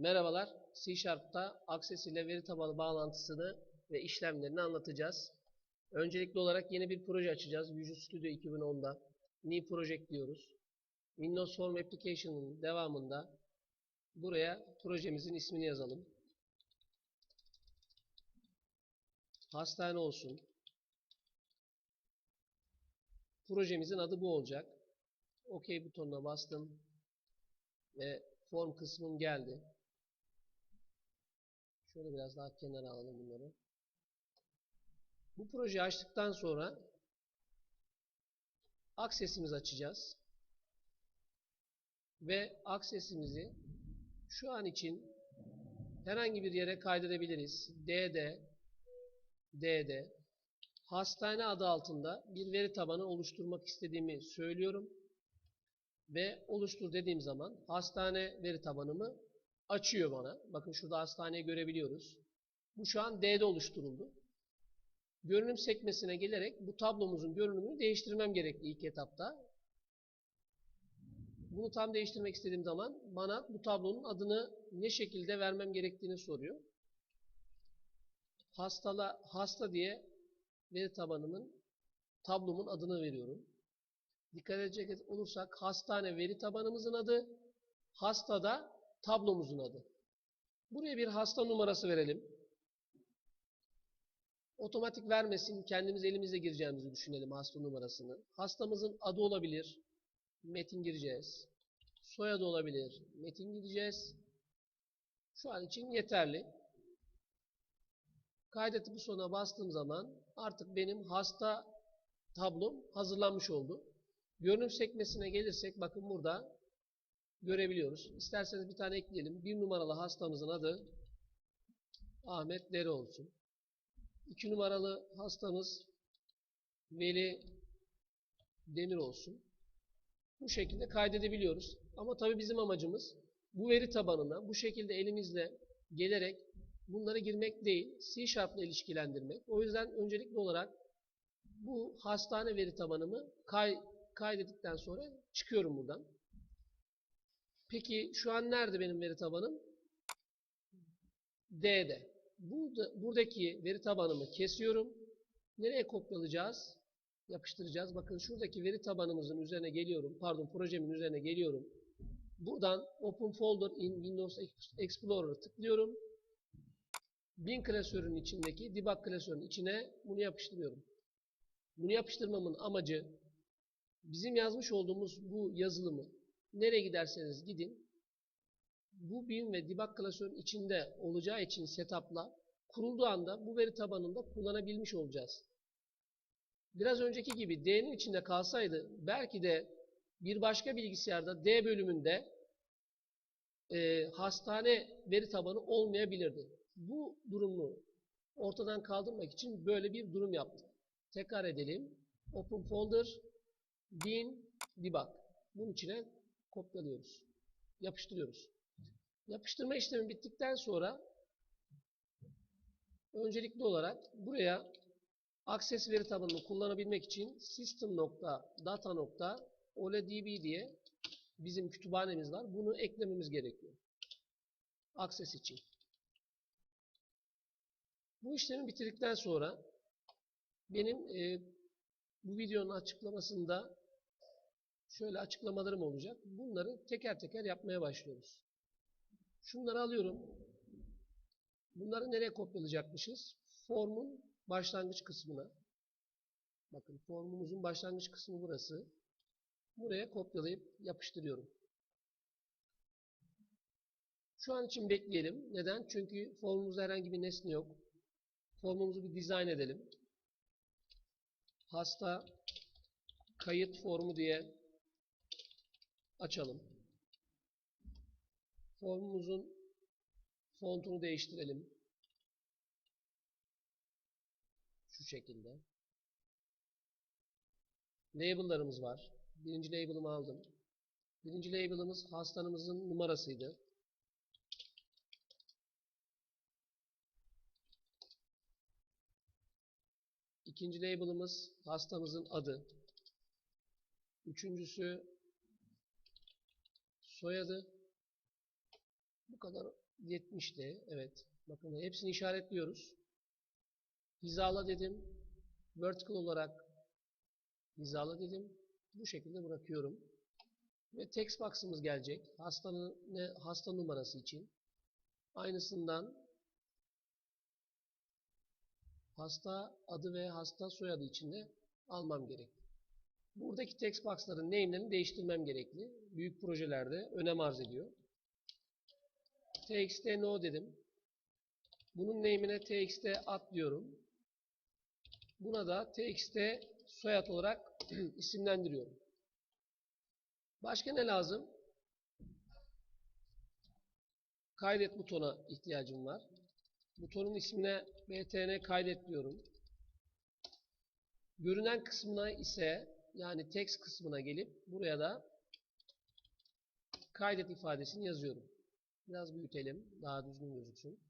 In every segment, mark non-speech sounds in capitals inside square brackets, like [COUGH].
Merhabalar, C Sharp'ta Access ile veri tabanı bağlantısını ve işlemlerini anlatacağız. Öncelikli olarak yeni bir proje açacağız. Visual Studio 2010'da. New Project diyoruz. Windows Form Application'ın devamında buraya projemizin ismini yazalım. Hastane olsun. Projemizin adı bu olacak. OK butonuna bastım ve form kısmım geldi. Şöyle biraz daha kenara alalım bunları. Bu projeyi açtıktan sonra Access'imizi açacağız. Ve Access'imizi şu an için herhangi bir yere kaydırabiliriz. D'de D'de hastane adı altında bir veri tabanı oluşturmak istediğimi söylüyorum. Ve oluştur dediğim zaman hastane veri tabanımı açıyor bana. Bakın şurada hastaneyi görebiliyoruz. Bu şu an D'de oluşturuldu. Görünüm sekmesine gelerek bu tablomuzun görünümünü değiştirmem gerekli ilk etapta. Bunu tam değiştirmek istediğim zaman bana bu tablonun adını ne şekilde vermem gerektiğini soruyor. Hastala, hasta diye veri tabanımın tablomun adını veriyorum. Dikkat edecek olursak hastane veri tabanımızın adı, hastada tablomuzun adı. Buraya bir hasta numarası verelim. Otomatik vermesin, kendimiz elimizle gireceğimizi düşünelim hasta numarasını. Hastamızın adı olabilir, Metin gireceğiz. Soyadı olabilir, Metin gireceğiz. Şu an için yeterli. Kaydet butonuna bastığım zaman artık benim hasta tablom hazırlanmış oldu. Görünüm sekmesine gelirsek bakın burada görebiliyoruz. İsterseniz bir tane ekleyelim. Bir numaralı hastamızın adı Ahmet Dere olsun. İki numaralı hastamız Veli Demir olsun. Bu şekilde kaydedebiliyoruz. Ama tabii bizim amacımız bu veri tabanına bu şekilde elimizle gelerek bunları girmek değil, C Sharp ile ilişkilendirmek. O yüzden öncelikli olarak bu hastane veri tabanımı kay, kaydettikten sonra çıkıyorum buradan. Peki şu an nerede benim veri tabanım? D'de. Burada, buradaki veri tabanımı kesiyorum. Nereye kopyalayacağız? Yapıştıracağız. Bakın şuradaki veri tabanımızın üzerine geliyorum. Pardon projemin üzerine geliyorum. Buradan Open Folder in Windows Explorer'ı tıklıyorum. Bin klasörün içindeki debug klasörün içine bunu yapıştırıyorum. Bunu yapıştırmamın amacı bizim yazmış olduğumuz bu yazılımı nereye giderseniz gidin bu bin ve debug klasörün içinde olacağı için setup'la kurulduğu anda bu veri tabanında kullanabilmiş olacağız. Biraz önceki gibi D'nin içinde kalsaydı belki de bir başka bilgisayarda D bölümünde e, hastane veri tabanı olmayabilirdi. Bu durumu ortadan kaldırmak için böyle bir durum yaptık. Tekrar edelim. Open folder bin debug. Bunun içine kopyalıyoruz. Yapıştırıyoruz. Yapıştırma işlemi bittikten sonra öncelikli olarak buraya Access veri tabanını kullanabilmek için system.data.oledb diye bizim kütüphanemiz var. Bunu eklememiz gerekiyor. Access için. Bu işlemi bitirdikten sonra benim e, bu videonun açıklamasında şöyle açıklamalarım olacak. Bunları teker teker yapmaya başlıyoruz. Şunları alıyorum. Bunları nereye kopyalayacakmışız? Formun başlangıç kısmına. Bakın formumuzun başlangıç kısmı burası. Buraya kopyalayıp yapıştırıyorum. Şu an için bekleyelim. Neden? Çünkü formumuzda herhangi bir nesne yok. Formumuzu bir dizayn edelim. Hasta kayıt formu diye açalım. Formumuzun fontunu değiştirelim. Şu şekilde. Label'larımız var. Birinci label'ımı aldım. Birinci label'ımız hastanımızın numarasıydı. İkinci label'ımız hastamızın adı. Üçüncüsü soyadı. Bu kadar 70'ti. Evet. Bakın hepsini işaretliyoruz. Hizala dedim. Vertical olarak hizala dedim. Bu şekilde bırakıyorum. Ve text box'ımız gelecek. Hastanın ne hasta numarası için. Aynısından hasta adı ve hasta soyadı için de almam gerek. Buradaki text box'ların name'lerini değiştirmem gerekli. Büyük projelerde önem arz ediyor. txt no dedim. Bunun name'ine txt at diyorum. Buna da txt soyad olarak [CLEARS THROAT] isimlendiriyorum. Başka ne lazım? Kaydet butona ihtiyacım var. Butonun ismine btn kaydet diyorum. Görünen kısmına ise yani text kısmına gelip buraya da kaydet ifadesini yazıyorum. Biraz büyütelim. Daha düzgün gözüksün.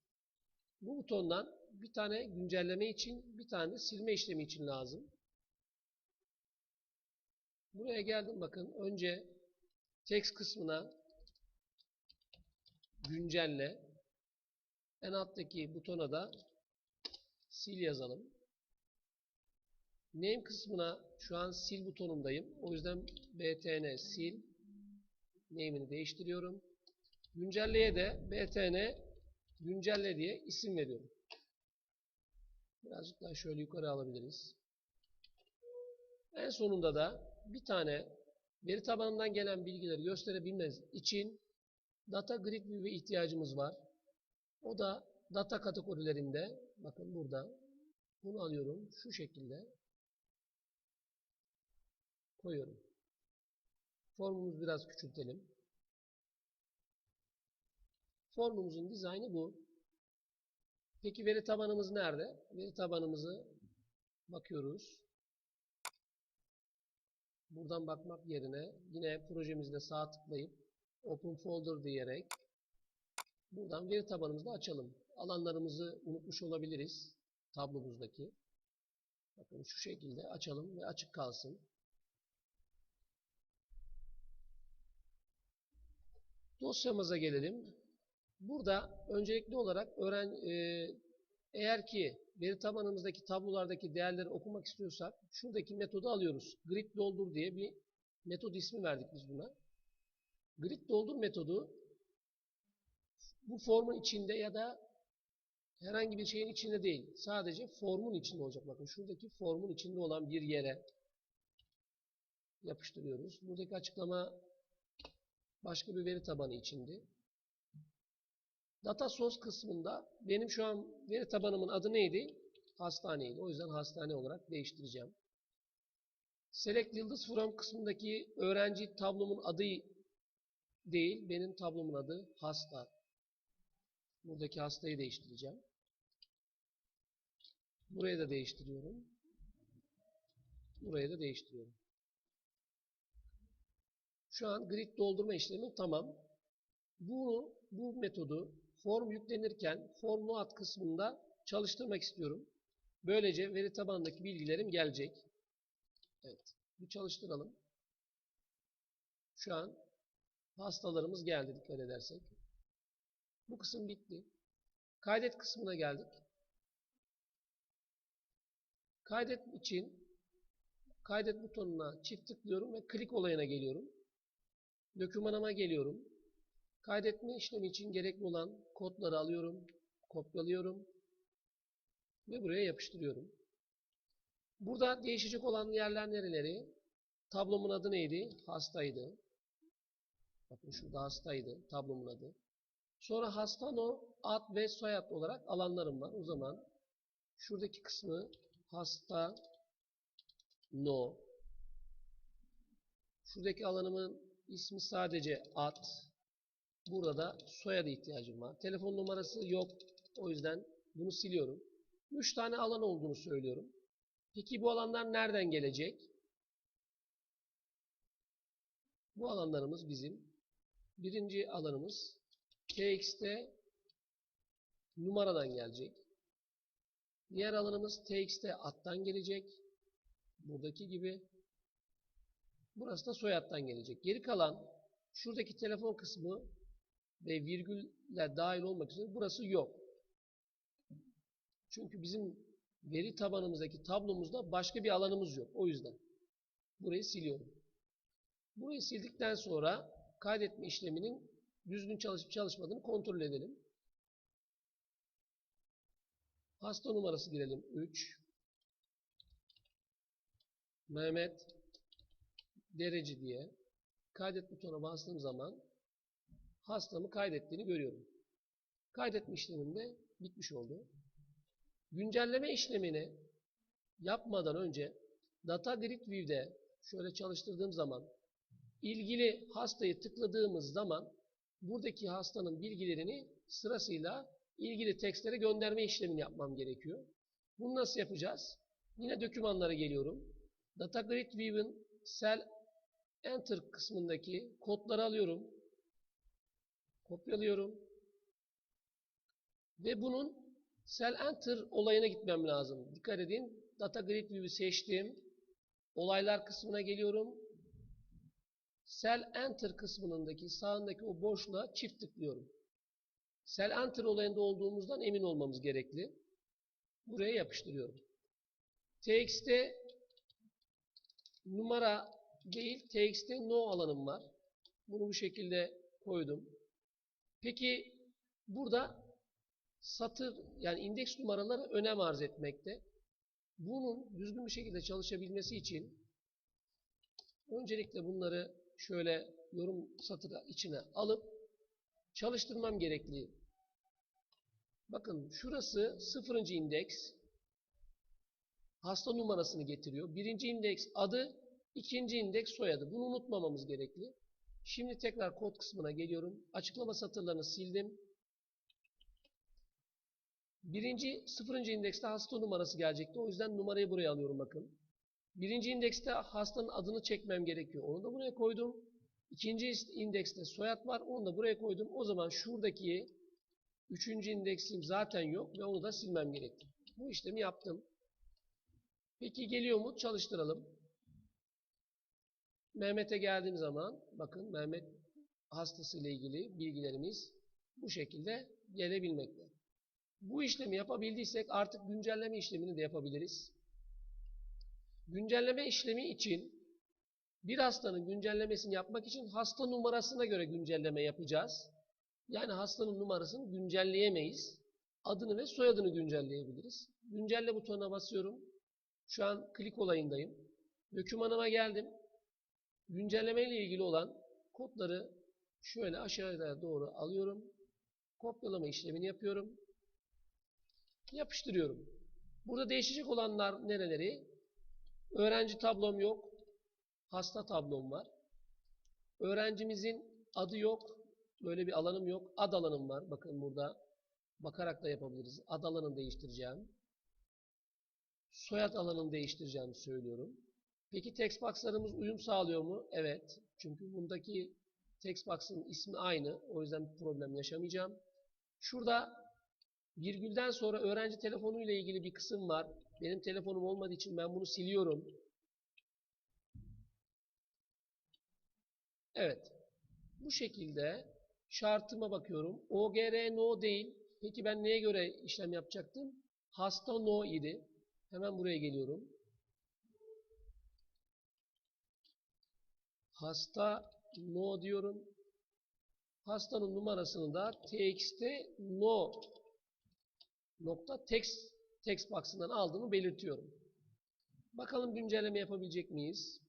Bu butondan bir tane güncelleme için bir tane silme işlemi için lazım. Buraya geldim bakın. Önce text kısmına güncelle en alttaki butona da sil yazalım. Name kısmına şu an sil butonundayım. O yüzden btn sil name'ini değiştiriyorum. Güncelleye de btn güncelle diye isim veriyorum. Birazcık daha şöyle yukarı alabiliriz. En sonunda da bir tane veri tabanından gelen bilgileri gösterebilmeniz için data grid view'e ihtiyacımız var. O da data kategorilerinde bakın burada bunu alıyorum şu şekilde koyuyorum. Formumuzu biraz küçültelim. Formumuzun dizaynı bu. Peki veri tabanımız nerede? Veri tabanımızı bakıyoruz. Buradan bakmak yerine yine projemizde sağ tıklayıp Open Folder diyerek buradan veri tabanımızı açalım. Alanlarımızı unutmuş olabiliriz tablomuzdaki. Bakın şu şekilde açalım ve açık kalsın. Dosyamıza gelelim. Burada öncelikli olarak öğren e, eğer ki veri tabanımızdaki tablolardaki değerleri okumak istiyorsak şuradaki metodu alıyoruz. Grid doldur diye bir metod ismi verdik biz buna. Grid doldur metodu bu formun içinde ya da herhangi bir şeyin içinde değil. Sadece formun içinde olacak. Bakın şuradaki formun içinde olan bir yere yapıştırıyoruz. Buradaki açıklama başka bir veri tabanı içindi. Data source kısmında benim şu an veri tabanımın adı neydi? Hastaneydi. O yüzden hastane olarak değiştireceğim. Select Yıldız From kısmındaki öğrenci tablomun adı değil, benim tablomun adı hasta. Buradaki hastayı değiştireceğim. Burayı da değiştiriyorum. Burayı da değiştiriyorum. Şu an grid doldurma işlemi tamam. Bunu, bu metodu form yüklenirken form at kısmında çalıştırmak istiyorum. Böylece veri tabanındaki bilgilerim gelecek. Evet. Bir çalıştıralım. Şu an hastalarımız geldi dikkat edersek. Bu kısım bitti. Kaydet kısmına geldik. Kaydet için kaydet butonuna çift tıklıyorum ve klik olayına geliyorum. Dokümanıma geliyorum. Kaydetme işlemi için gerekli olan kodları alıyorum, kopyalıyorum ve buraya yapıştırıyorum. Burada değişecek olan yerler nereleri? Tablomun adı neydi? Hastaydı. Bakın şurada hastaydı tablomun adı. Sonra hasta no, ad ve soyad olarak alanlarım var. O zaman şuradaki kısmı hasta no. Şuradaki alanımın ismi sadece ad. Burada da soyadı ihtiyacım var. Telefon numarası yok. O yüzden bunu siliyorum. 3 tane alan olduğunu söylüyorum. Peki bu alanlar nereden gelecek? Bu alanlarımız bizim. Birinci alanımız txt numaradan gelecek. Diğer alanımız txt attan gelecek. Buradaki gibi. Burası da soyattan gelecek. Geri kalan şuradaki telefon kısmı ve virgüller dahil olmak üzere burası yok. Çünkü bizim veri tabanımızdaki tablomuzda başka bir alanımız yok. O yüzden burayı siliyorum. Burayı sildikten sonra kaydetme işleminin düzgün çalışıp çalışmadığını kontrol edelim. Hasta numarası girelim. 3 Mehmet derece diye kaydet butonuna bastığım zaman hastamı kaydettiğini görüyorum. Kaydetme işleminde bitmiş oldu. Güncelleme işlemini yapmadan önce Data Direct View'de şöyle çalıştırdığım zaman ilgili hastayı tıkladığımız zaman buradaki hastanın bilgilerini sırasıyla ilgili tekstlere gönderme işlemini yapmam gerekiyor. Bunu nasıl yapacağız? Yine dokümanlara geliyorum. Data Grid View'in Cell Enter kısmındaki kodları alıyorum. Kopyalıyorum. Ve bunun Cell Enter olayına gitmem lazım. Dikkat edin. Data Grid View'u seçtim. Olaylar kısmına geliyorum. Cell Enter kısmındaki sağındaki o boşluğa çift tıklıyorum. Cell Enter olayında olduğumuzdan emin olmamız gerekli. Buraya yapıştırıyorum. TX'te numara değil, TX'te no alanım var. Bunu bu şekilde koydum. Peki burada satır yani indeks numaraları önem arz etmekte. Bunun düzgün bir şekilde çalışabilmesi için öncelikle bunları şöyle yorum satırı içine alıp çalıştırmam gerekli. Bakın şurası sıfırıncı indeks. Hasta numarasını getiriyor. Birinci indeks adı, ikinci indeks soyadı. Bunu unutmamamız gerekli. Şimdi tekrar kod kısmına geliyorum. Açıklama satırlarını sildim. Birinci, sıfırıncı indekste hasta numarası gelecekti. O yüzden numarayı buraya alıyorum bakın. Birinci indekste hastanın adını çekmem gerekiyor. Onu da buraya koydum. İkinci indekste soyad var. Onu da buraya koydum. O zaman şuradaki üçüncü indeksim zaten yok ve onu da silmem gerekti. Bu işlemi yaptım. Peki geliyor mu? Çalıştıralım. Mehmet'e geldiğim zaman bakın Mehmet hastası ile ilgili bilgilerimiz bu şekilde gelebilmekte. Bu işlemi yapabildiysek artık güncelleme işlemini de yapabiliriz. Güncelleme işlemi için bir hastanın güncellemesini yapmak için hasta numarasına göre güncelleme yapacağız. Yani hastanın numarasını güncelleyemeyiz. Adını ve soyadını güncelleyebiliriz. Güncelle butonuna basıyorum. Şu an klik olayındayım. Dokümanıma geldim. Güncelleme ile ilgili olan kodları şöyle aşağıya doğru alıyorum. Kopyalama işlemini yapıyorum. Yapıştırıyorum. Burada değişecek olanlar nereleri? Öğrenci tablom yok. Hasta tablom var. Öğrencimizin adı yok. Böyle bir alanım yok. Ad alanım var. Bakın burada bakarak da yapabiliriz. Ad alanını değiştireceğim. Soyad alanını değiştireceğimi söylüyorum. Peki text box'larımız uyum sağlıyor mu? Evet. Çünkü bundaki text box'ın ismi aynı. O yüzden problem yaşamayacağım. Şurada virgülden sonra öğrenci telefonu ile ilgili bir kısım var. Benim telefonum olmadığı için ben bunu siliyorum. Evet. Bu şekilde şartıma bakıyorum. OGR no değil. Peki ben neye göre işlem yapacaktım? Hasta no idi. Hemen buraya geliyorum. Hasta no diyorum. Hastanın numarasını da txt no nokta text text box'ından aldığımı belirtiyorum. Bakalım güncelleme yapabilecek miyiz?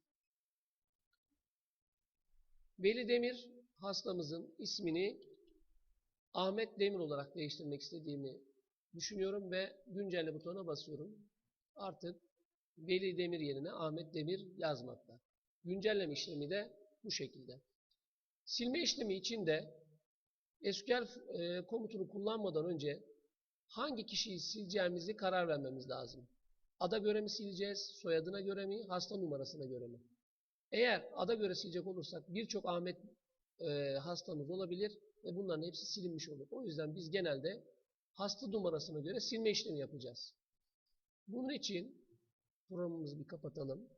Veli Demir hastamızın ismini Ahmet Demir olarak değiştirmek istediğimi düşünüyorum ve güncelle butonuna basıyorum. Artık Veli Demir yerine Ahmet Demir yazmakta. Güncelleme işlemi de bu şekilde. Silme işlemi için de SQL e, komutunu kullanmadan önce hangi kişiyi sileceğimizi karar vermemiz lazım. Ada göre mi sileceğiz, soyadına göre mi, hasta numarasına göre mi? Eğer ada göre silecek olursak birçok Ahmet e, hastamız olabilir ve bunların hepsi silinmiş olur. O yüzden biz genelde hasta numarasına göre silme işlemi yapacağız. Bunun için programımızı bir kapatalım.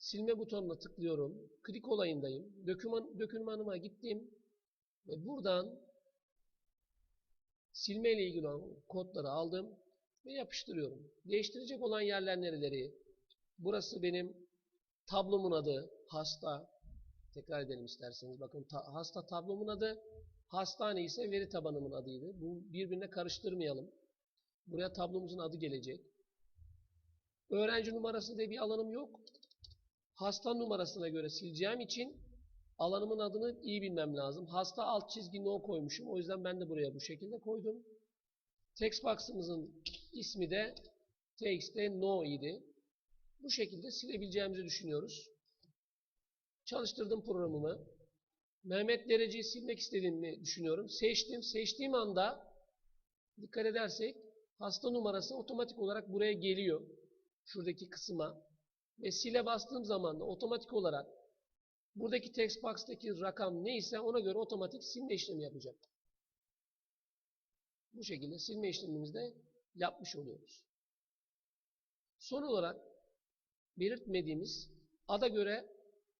Silme butonuna tıklıyorum. Klik olayındayım. Doküman, dokümanıma gittim Ve buradan silme ile ilgili olan kodları aldım ve yapıştırıyorum. Değiştirecek olan yerler nereleri? Burası benim tablomun adı hasta. Tekrar edelim isterseniz. Bakın ta- hasta tablomun adı. Hastane ise veri tabanımın adıydı. Bu birbirine karıştırmayalım. Buraya tablomuzun adı gelecek. Öğrenci numarası diye bir alanım yok. Hasta numarasına göre sileceğim için alanımın adını iyi bilmem lazım. Hasta alt çizgi no koymuşum. O yüzden ben de buraya bu şekilde koydum. Text box'ımızın ismi de txt no idi. Bu şekilde silebileceğimizi düşünüyoruz. Çalıştırdım programımı. Mehmet dereceyi silmek istediğimi düşünüyorum. Seçtim. Seçtiğim anda dikkat edersek hasta numarası otomatik olarak buraya geliyor. Şuradaki kısma. Ve sile bastığım zaman da otomatik olarak buradaki text box'taki rakam neyse ona göre otomatik silme işlemi yapacak. Bu şekilde silme işlemimizi de yapmış oluyoruz. Son olarak belirtmediğimiz ada göre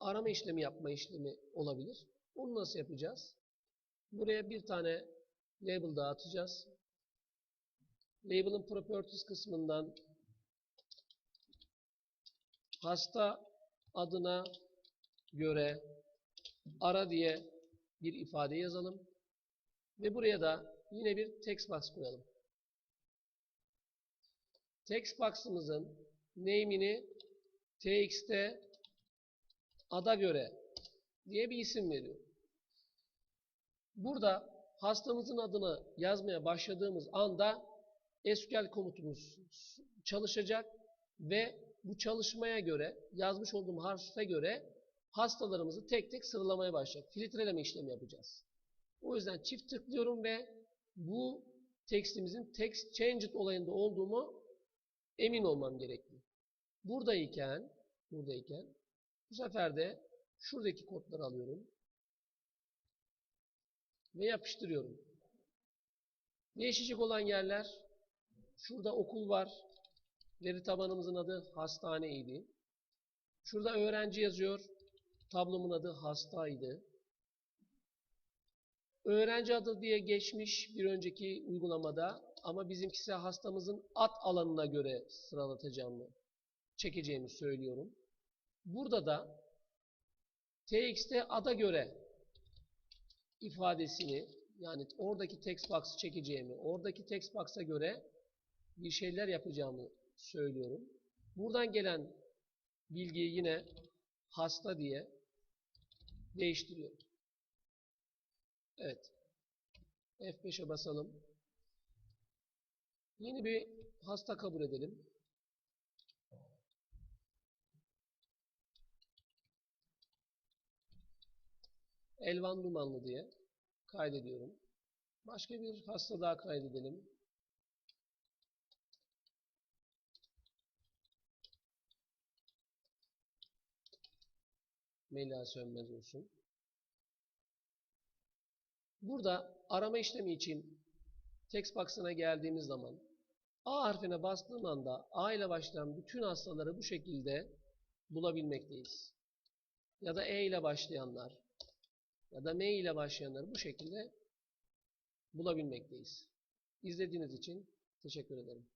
arama işlemi yapma işlemi olabilir. Onu nasıl yapacağız? Buraya bir tane label dağıtacağız. Label'ın properties kısmından hasta adına göre ara diye bir ifade yazalım. Ve buraya da yine bir text box koyalım. Text box'ımızın name'ini txt ada göre diye bir isim veriyor. Burada hastamızın adını yazmaya başladığımız anda SQL komutumuz çalışacak ve bu çalışmaya göre, yazmış olduğum harfe göre hastalarımızı tek tek sıralamaya başlayacak. Filtreleme işlemi yapacağız. O yüzden çift tıklıyorum ve bu tekstimizin text changed olayında olduğumu emin olmam gerekli. Buradayken, buradayken bu sefer de şuradaki kodları alıyorum ve yapıştırıyorum. Değişecek olan yerler şurada okul var. Veri tabanımızın adı hastaneydi. Şurada öğrenci yazıyor. Tablomun adı hastaydı. Öğrenci adı diye geçmiş bir önceki uygulamada ama bizimkisi hastamızın ad alanına göre sıralatacağımı, çekeceğimi söylüyorum. Burada da txt ada göre ifadesini yani oradaki text box'ı çekeceğimi, oradaki text box'a göre bir şeyler yapacağımı söylüyorum. Buradan gelen bilgiyi yine hasta diye değiştiriyorum. Evet. F5'e basalım. Yeni bir hasta kabul edelim. Elvan Dumanlı diye kaydediyorum. Başka bir hasta daha kaydedelim. Melia Sönmez olsun. Burada arama işlemi için text box'ına geldiğimiz zaman A harfine bastığım anda A ile başlayan bütün hastaları bu şekilde bulabilmekteyiz. Ya da E ile başlayanlar ya da M ile başlayanları bu şekilde bulabilmekteyiz. İzlediğiniz için teşekkür ederim.